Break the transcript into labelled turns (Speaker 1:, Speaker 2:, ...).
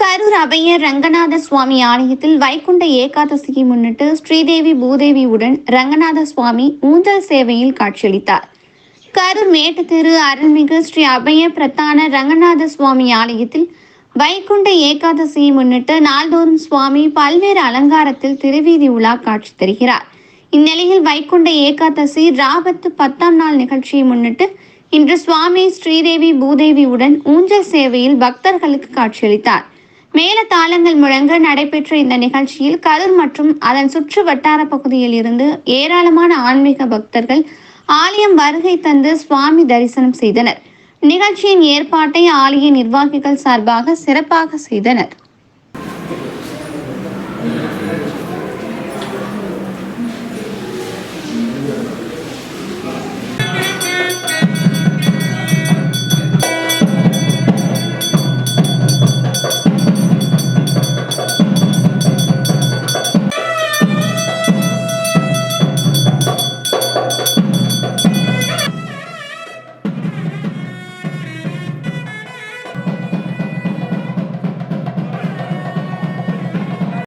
Speaker 1: கரூர் அபய ரங்கநாத சுவாமி ஆலயத்தில் வைகுண்ட ஏகாதசியை முன்னிட்டு ஸ்ரீதேவி பூதேவியுடன் ரங்கநாத சுவாமி ஊஞ்சல் சேவையில் காட்சியளித்தார். கரூர் மேட்டுத்தெரு அருள்மிகு ஸ்ரீ அபய பிரதான ரங்கநாத சுவாமி ஆலயத்தில் வைகுண்ட ஏகாதசியை முன்னிட்டு நாள்தோறும் சுவாமி பல்வேறு அலங்காரத்தில் திருவீதி உலா காட்சி தருகிறார். இந்நிலையில் வைகுண்ட ஏகாதசி ராபத்து பத்தாம் நாள் நிகழ்ச்சியை முன்னிட்டு இன்று சுவாமி ஸ்ரீதேவி பூதேவியுடன் ஊஞ்சல் சேவையில் பக்தர்களுக்கு காட்சியளித்தார். மேல தாளங்கள் முழங்க நடைபெற்ற இந்த நிகழ்ச்சியில் கரூர் மற்றும் அதன் சுற்று வட்டார பகுதியில் இருந்து ஏராளமான ஆன்மீக பக்தர்கள் ஆலயம் வருகை தந்து சுவாமி தரிசனம் செய்தனர். நிகழ்ச்சியின் ஏற்பாட்டை ஆலய நிர்வாகிகள் சார்பாக சிறப்பாக செய்தனர்.